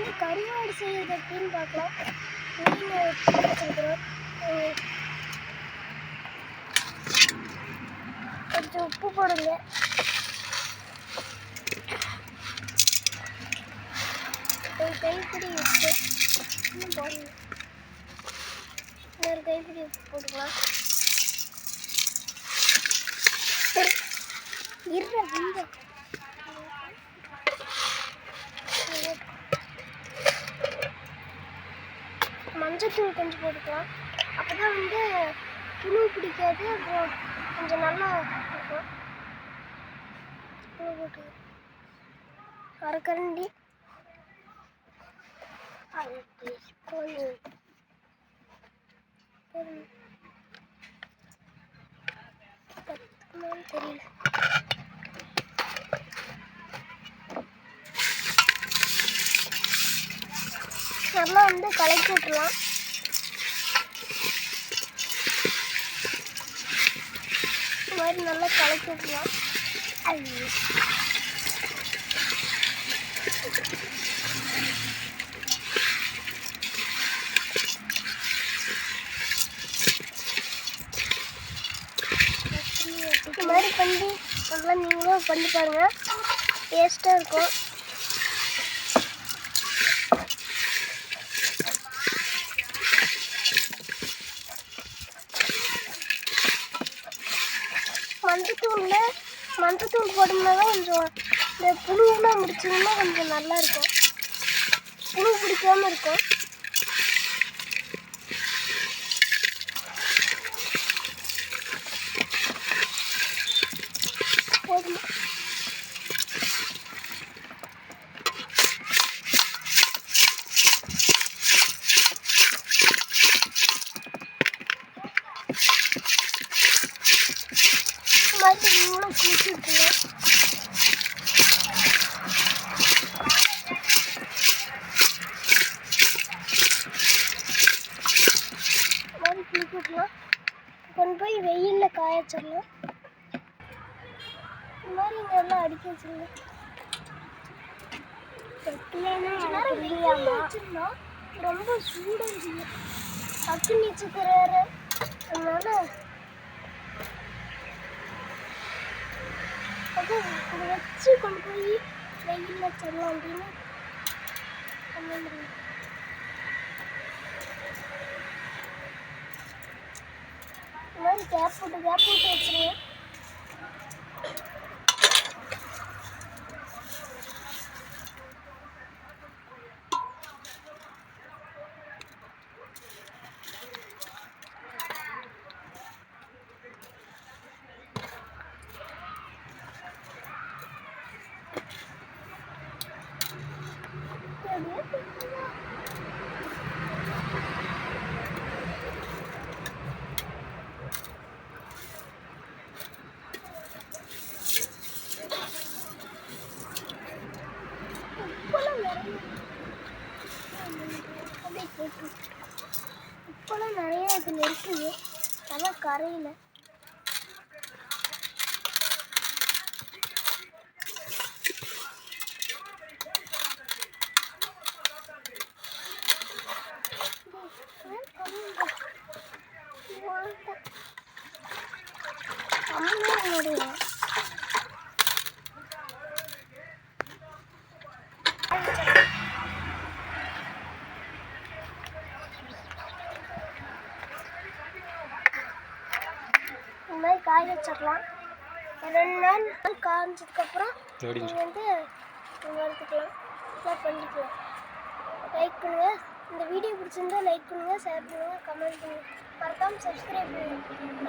வந்து கருவாடு செய்யறது எப்படின்னு பார்க்கலாம். மீன் வச்சுருக்குறோம். கொஞ்சம் உப்பு போடுங்க. ஒரு கைப்பிடி உப்பு. போடுங்க இன்னொரு கைப்பிடி உப்பு போட்டுக்கலாம் இருற இந்த மஞ்சத்தூள் கொஞ்சம் போட்டுக்கலாம். அப்போ தான் வந்து புழு பிடிக்காது அப்புறம் கொஞ்சம் நல்லா இருக்கும். புழு போட்டு அரைக்கரண்டி அரை டீஸ்பூன் பத்துக்குமான்னு தெரியல. நல்லா வந்து கலக்கி விட்டுலாம் மாதிரி நல்லா கலக்கி விடலாம் இது இந்த மாதிரி பண்ணி நல்லா நீங்களும் பண்ணி பாருங்கள் டேஸ்ட்டாக இருக்கும். மஞ்சத்தூள்ல மஞ்சத்தூள் போட்டோம்னா தான் கொஞ்சம் இந்த புழுவெலாம் முடிச்சிங்கன்னா கொஞ்சம் நல்லா இருக்கும். புழு பிடிக்காமல் இருக்கும் போதுமா இந்த மாதிரி நீங்களும் குளிச்சு விட்டுருங்க இந்த மாதிரி குளிச்சு விட்டுலாம் கொண்டு போய் வெயிலில் காய வச்சிடலாம் இந்த மாதிரி இங்கே எல்லாம் அடிக்க வச்சிருங்க. ரொம்ப சூடாக இருக்குது அக்கு நீச்சல் வேற அதனால அது இதை வச்சு கொண்டு போய் வெயிலில் வச்சிடலாம் அப்படின்னு இந்த மாதிரி கேப் போட்டு கேப் போட்டு வச்சிருங்க உப்பெல்லாம் நிறைய இப்போலாம் நிறைய இதில் இருக்குது. ஆனால் கரையில். என்னுடைய இந்த மாதிரி காய வச்சிடலாம். ரெண்டு நாள் காய்ஞ்சதுக்கப்புறம் நீங்கள் வந்து நீங்கள் எடுத்துக்கலாம். இதை பண்ணிக்கலாம். லைக் பண்ணுங்கள் இந்த வீடியோ பிடிச்சிருந்தா லைக் பண்ணுங்கள் ஷேர் பண்ணுங்கள் கமெண்ட் பண்ணுங்கள் மறக்காமல் சப்ஸ்கிரைப் பண்ணுங்கள்